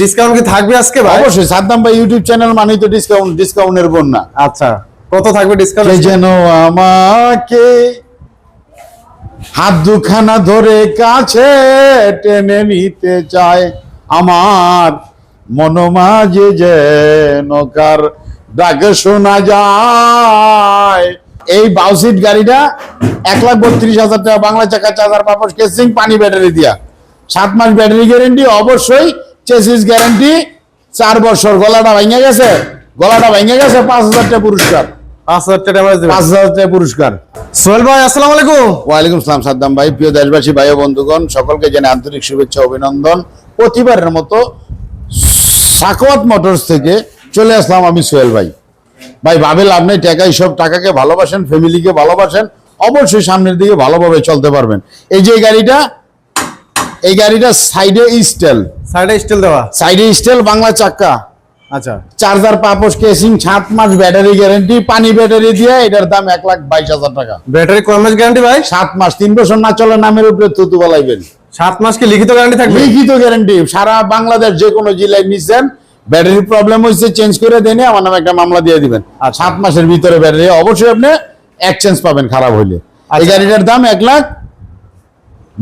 Discount কি থাকবে আজকে ভাই? অবশ্যই সাদ্দাম ভাই ইউটিউব চ্যানেল মানেই তো ডিসকাউন্ট ডিসকাউন্টের বন্যা। আচ্ছা কত থাকবে ডিসকাউন্ট যেন আমাকে হাত দুখানা ধরে কাছে টেনে নিতে চায়। আমার মনোমাঝে যেন কার ডাক শোনা যায়। এই বাউসিট গাড়িটা এক লাখ বত্রিশ হাজার টাকা বাংলা চাকা চার্জার পাপস কেসিং পানি ব্যাটারি দিয়া। সাত মাস ব্যাটারি গ্যারেন্টি অবশ্যই চেসিস গ্যারান্টি চার বছর। গলাটা ভেঙে গেছে? গলাটা ভেঙে গেছে পাঁচ হাজার টাকা পুরস্কার। পাঁচ হাজার টাকা পাঁচ হাজার টাকা পুরস্কার। সোহেল ভাই আসসালামু আলাইকুম। ওয়ালাইকুম সালাম সাদ্দাম ভাই। প্রিয় দেশবাসী ভাই ও বন্ধুগণ সকলকে জানাই আন্তরিক শুভেচ্ছা অভিনন্দন। প্রতিবারের মতো সাকওয়াত মোটরস থেকে চলে আসলাম আমি সোহেল ভাই। ভাই ভাবে লাভ নেই টাকাই সব। টাকাকে ভালোবাসেন ফ্যামিলিকে ভালোবাসেন অবশ্যই সামনের দিকে ভালোভাবে চলতে পারবেন। এই যে গাড়িটা এই গাড়িটা সাইডে স্টেল। সাইডে স্টিল দেওয়া। সাইডে স্টেল বাংলা চাক্কা। আচ্ছা। চার্জার পাপোস কেসিং সাত মাস ব্যাটারি গ্যারেন্টি পানি ব্যাটারি দিয়ে এটার দাম এক লাখ বাইশ হাজার টাকা। ব্যাটারি কয় মাস গ্যারান্টি ভাই? সাত মাস তিন বছর না চলে নামের উপরে তুতু বলাইবেন। সাত মাস কি লিখিত গ্যারান্টি থাকবে? লিখিত গ্যারান্টি সারা বাংলাদেশ যে কোনো জেলায় নিচ্ছেন ব্যাটারি প্রবলেম হয়েছে চেঞ্জ করে দেনে আমার নামে একটা মামলা দিয়ে দিবেন। আচ্ছা। সাত মাসের ভিতরে ব্যাটারি অবশ্যই আপনি এক্সচেঞ্জ পাবেন খারাপ হইলে। এই আচ্ছা। গাড়িটার দাম এক লাখ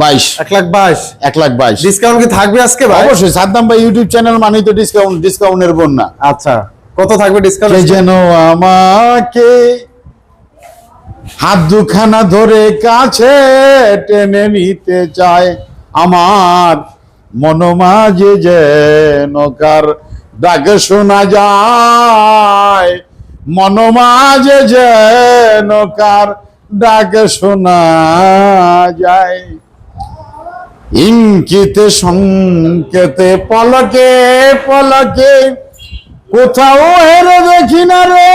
বাইশ। এক লাখ বাইশ। এক লাখ বাইশ। ডিসকাউন্ট কি থাকবে আজকে ভাই? অবশ্যই সাদ্দাম ভাই ইউটিউব চ্যানেল মানেই তো ডিসকাউন্ট ডিসকাউন্টের বন্যা। আচ্ছা কত থাকবে ডিসকাউন্ট যেন আমাকে হাত দুখানা ধরে কাছে টেনে নিতে চায়। আমার মনোমাঝে যেন কার ডাক শোনা যায়। মনোমাঝে যেন কার ডাক শোনা যায়। ইঙ্কিতে সংকেতে, পলকে পলকে। কোথাও হেরে দেখি না রে,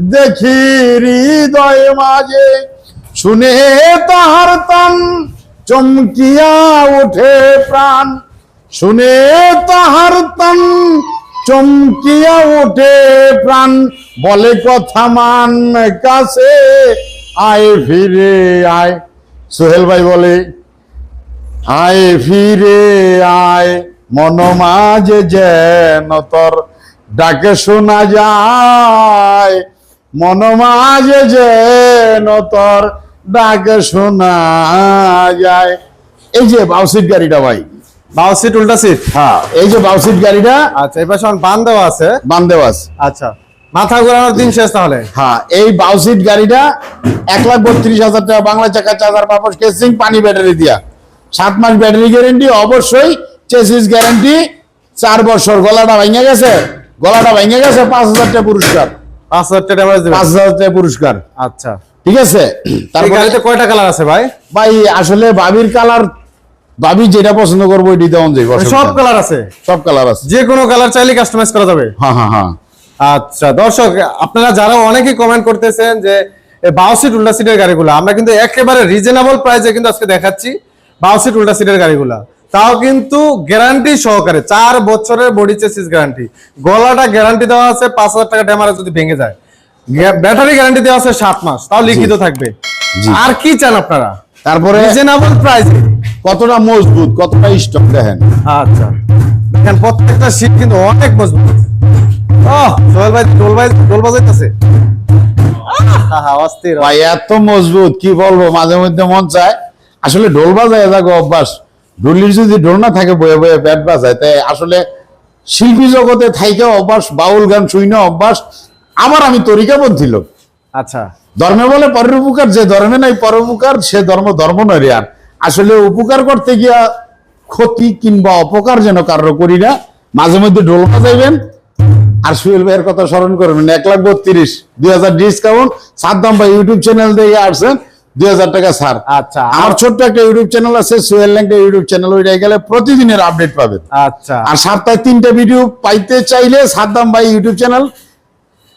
দেখি হৃদয় মাঝে। শুনে তাহার তান চমকিয়া ওঠে প্রাণ। শুনে তাহার তান চমকিয়া ওঠে প্রাণ। বলে কথা মান কাছে, আয় ফিরে আয়। সোহেল ভাই বলে আয় ফিরে আয় মনমাঝে যেন তোর ডাকে শোনা যায়। মনমাঝে যেন তোর ডাকে শোনা যায়। এই যে বাউসিট গাড়িটা ভাই। বাউসিট উল্টা সিট? হ্যাঁ এই যে বাউসিট গাড়িটা। আচ্ছা এই পাশে আমার বান দেওয়া আছে। আচ্ছা মাথা ঘোরানোর দিন শেষ তাহলে? হ্যাঁ এই বাউসিট গাড়িটা এক লাখ বত্রিশ হাজার টাকা বাংলা চাকা চার্জার পাপস কেসিং পানি ব্যাটারি দিয়া। সাত মাস ব্যাটারি গ্যারেন্টি অবশ্যই চেসিস গ্যারেন্টি চার বছর। গলাটা ভেঙে গেছে? গলাটা ভেঙে গেছে পাঁচ হাজার টাকা পুরস্কার। পাঁচ হাজার টাকা পাঁচ হাজার টাকা পুরস্কার। আচ্ছা। ঠিক আছে? গাড়িতে কয়টা কালার আছে ভাই? ভাই আসলে বাবির কালার বাবি যেটা পছন্দ করব ওইটি দেওয়া যাবে মানে সব কালার আছে? সব কালার আছে। যে কোনো কালার চাইলে কাস্টমাইজ করা যাবে। হ্যাঁ হ্যাঁ হ্যাঁ। আচ্ছা দর্শক আপনারা যারা অনেকেই কমেন্ট করতেছেন যে বাউ সিট উল্টা সিটের গাড়িগুলো আমরা কিন্তু একেবারে রিজনেবল প্রাইসে কিন্তু আজকে দেখাচ্ছি। বাউ সিট উল্টা সিটের গাড়িগুলো। তাও কিন্তু গ্যারান্টি সহকারে চার বছরের বডি চেসিস গ্যারান্টি গলাটা গ্যারান্টি দেওয়া আছে পাঁচ হাজার টাকা ড্যামারে যদি ভেঙে যায়। ব্যাটারি গ্যারান্টি দেওয়া আছে সাত মাস তাও লিখিত থাকবে। আর কি চান আপনারা? তারপরে রিজনেবল প্রাইসে কতটা মজবুত কতটা স্টক দেখেন। আচ্ছা। দেখেন প্রত্যেকটা সিট কিন্তু অনেক মজবুত ওহ সোহেল ভাই ডোল ভাই ডোল বাজাইতেছে। ভাই এত মজবুত কি বলব? মাঝে মধ্যে মন চায়। আসলে ঢোল বাজায় থাকো অভ্যাস। ঢুলির যদি ঢোল না থাকে বয়ে বয়ে ব্যাট বাজায়। তাই আসলে শিল্পী জগতে থাইকে অভ্যাস বাউল গান শুই না অভ্যাস আবার আমি তরিকাপন্থী লোক। আচ্ছা। ধর্মে বলে পরের উপকার যে ধর্মে নাই পরোপকার সে ধর্ম ধর্ম নয় আর। আসলে উপকার করতে গিয়া ক্ষতি কিংবা অপকার যেন কারও করি না মাঝে মধ্যে ঢোল বাজাইবেন আর সুহেল ভাইয়ের কথা স্মরণ করবেন এক লাখ বত্রিশ দুই হাজার ডিসকাউন্ট সাদ্দাম ভাই ইউটিউব চ্যানেল থেকে আসছেন দুই হাজার টাকা ছাড়। আচ্ছা। আমার ছোট্ট একটা ইউটিউব চ্যানেল আছে সুহেল ল্যাংটা ইউটিউব চ্যানেল ওইটাই গেলে প্রতিদিনের আপডেট পাবেন। আচ্ছা। আর সপ্তাহে তিনটা ভিডিও পাইতে চাইলে সাদ্দাম ভাই ইউটিউব চ্যানেল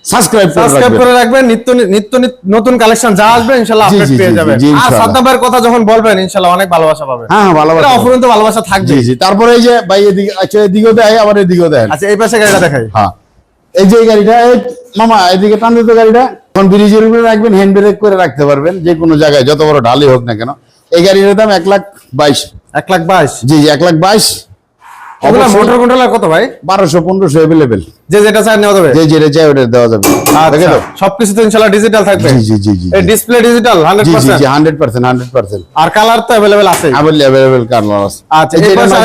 সাবস্ক্রাইব করে সাবস্ক্রাইব রাখবেন। করে রাখবেন নিত্য নিত্য নতুন কালেকশন যা আসবে ইনশাআল্লাহ আপডেট পেয়ে যাবেন। আর সাদ্দাম ভাইয়ের কথা যখন বলবেন ইনশাআল্লাহ অনেক ভালোবাসা পাবেন। হ্যাঁ হ্যাঁ অফুরন্ত ভালোবাসা থাকবে। জি জি তারপরে এই যে ভাই এদিকে আচ্ছা এদিকেও দেয় আবার এদিকেও দেয় আচ্ছা এই পাশে গাড়িটা দেখাই। হ্যাঁ। এই যে এই গাড়িটা এই মামা এদিকে টান দিতে গাড়িটা। এখন ব্রিজের উপরে রাখবেন হ্যান্ড ব্রেক করে রাখতে পারবেন যে কোনো জায়গায় যত বড় ঢালি হোক না কেন। এই গাড়ির দাম এক লাখ বাইশ। এক লাখ বাইশ? জি জি এক লাখ বাইশ। ডিজিটাল জি জি পার্সেন্ট হান্ড্রেড পার্সেন্ট আর কালার তো অ্যাভেলেবেল আছে। মানে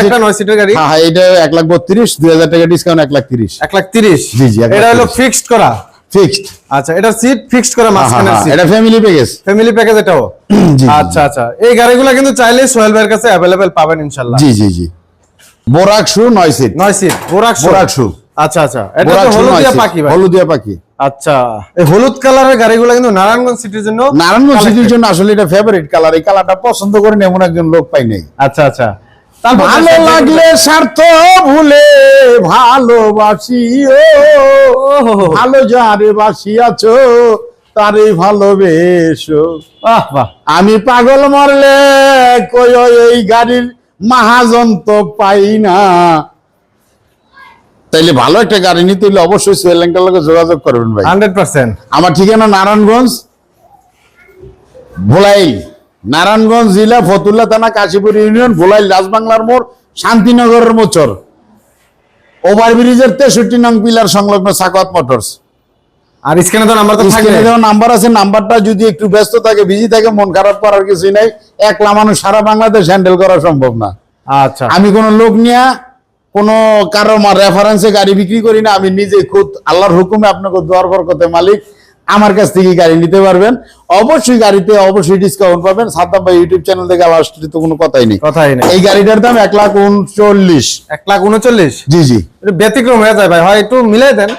হ্যাঁ, হ্যাঁ, এটা এক লাখ বত্রিশ দুই হাজার টাকা ডিসকাউন্ট এক লাখ তিরিশ। এক লাখ তিরিশ? জি জি এটা হলো ফিক্সড করা। ফিক্সড আচ্ছা এটা সিট ফিক্সড করা মাঝখানের সিট এটা ফ্যামিলি প্যাকেজ ফ্যামিলি প্যাকেজ এটাও জি, আচ্ছা আচ্ছা এই গাড়িগুলো কিন্তু চাইলে সোহেল ভাইয়ের কাছে अवेलेबल পাবেন ইনশাআল্লাহ জি জি জি বোরাক শু নয় সিট 9 সিট বোরাক বোরাক শু আচ্ছা আচ্ছা এটা বোরাক তো শু নয় হলুদিয়া সিট পাখি ভাই হলুদিয়া পাখি আচ্ছা এই হলুদ কালারের গাড়িগুলো কিন্তু নারায়ণগঞ্জ সিটির জন্য নারায়ণগঞ্জ collected। সিটির জন্য আসলে এটা ফেভারিট কালার এই কালারটা পছন্দ করেন এমন একজন লোক পাই নাই আচ্ছা আচ্ছা তারপর ভালো লাগলে স্বার্থ ভুলে ভালোবাসি ও। ভালো যারে বাসিয়াছো তারে ভালোবেসো। আমি পাগল মরলে কই এই গাড়ির মাহাজন তো পাই না। তাইলে ভালো একটা গাড়ি নিতে হলে অবশ্যই আঙ্কেল লগে যোগাযোগ করবেন ভাই। Hundred percent. আমার ঠিকানা নারায়ণগঞ্জ ভোলাইল। নারায়ণগঞ্জ জেলা ফতুল্লা থানা কাশীপুর ইউনিয়ন ভোলাইল রাজবাংলার মোড় শান্তিনগরের মোচর ওভারব্রিজের তেষট্টি নং পিলার সংলগ্ন সাকাত মোটরস। আর স্ক্রিনে তো নাম্বার তো স্ক্রিনে দেওয়া নাম্বার আছে নাম্বারটা যদি একটু ব্যস্ত থাকে বিজি থাকে মন খারাপ করার কিছুই নাই একলা মানুষ সারা বাংলাদেশ হ্যান্ডেল করা সম্ভব না। আচ্ছা। আমি কোনো লোক নিয়ে কোনো কারও রেফারেন্সে গাড়ি বিক্রি করি না আমি নিজে খুদ আল্লাহর হুকুমে আপনাকে দোয়ার বরকতে মালিক আমার কাছ থেকে গাড়ি নিতে পারবেন। অবশ্যই গাড়িতে অবশ্যই ডিসকাউন্ট পাবেন। সাদ্দাম ভাই ইউটিউব চ্যানেল থেকে আসলে তো কোনো কথাই নেই। কথাই নেই। এই গাড়িটার দাম এক লাখ উনচল্লিশ। এক লাখ উনচল্লিশ? জি জি। ব্যতিক্রম হয়ে যায় ভাই হয় একটু মিলাই দেন।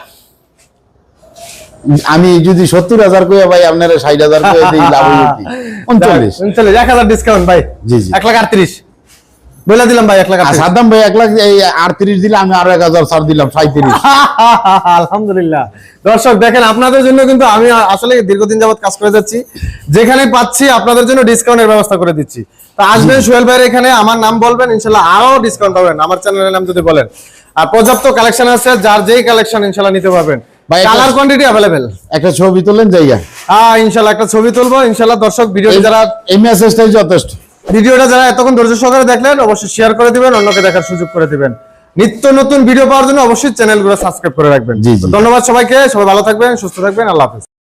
আমি যদি সত্তর হাজার কইয়া ভাই আপনারা ষাট হাজার কইয়া দিই লাভ? উনচল্লিশ। উনচল্লিশ এক হাজার ডিসকাউন্ট ভাই। জি, জি। এক লাখ আটত্রিশ। বলে দিলাম ভাই এক লাখ সাদ্দাম ভাই এক লাখ আটত্রিশ দিলে আমি আরও এক হাজার ছাড় দিলাম সাঁত্রিশ আলহামদুলিল্লাহ। দর্শক দেখেন আপনাদের জন্য কিন্তু আমি আসলে দীর্ঘদিন যাবত কাজ করে যাচ্ছি। যেখানে পাচ্ছি আপনাদের জন্য ডিসকাউন্টের ব্যবস্থা করে দিচ্ছি। তো আসবেন সোহেল ভাইয়ের এখানে আমার নাম বলবেন ইনশাল্লাহ আরও ডিসকাউন্ট পাবেন। আমার চ্যানেলের নাম যদি বলেন। আর পর্যাপ্ত কালেকশন আছে যার যেই কালেকশন ইনশাল্লাহ নিতে পারবেন। কালার কোয়ান্টিটি অ্যাভেলেবেল একটা ছবি তোলেন যাইয়া। হ্যাঁ ইনশাল্লাহ একটা ছবি তুলবো। ইনশাল্লাহ দর্শক ভিডিও যারা এই মেসেজটাই যথেষ্ট। ভিডিওটা যারা এতক্ষণ ধৈর্য সহকারে দেখলেন অবশ্যই শেয়ার করে দিবেন অন্যকে দেখার সুযোগ করে দিবেন। নিত্য নতুন ভিডিও পাওয়ার জন্য অবশ্যই চ্যানেলগুলো সাবস্ক্রাইব করে রাখবেন। ধন্যবাদ সবাইকে সবাই ভালো থাকবেন সুস্থ থাকবেন আল্লাহ হাফেজ।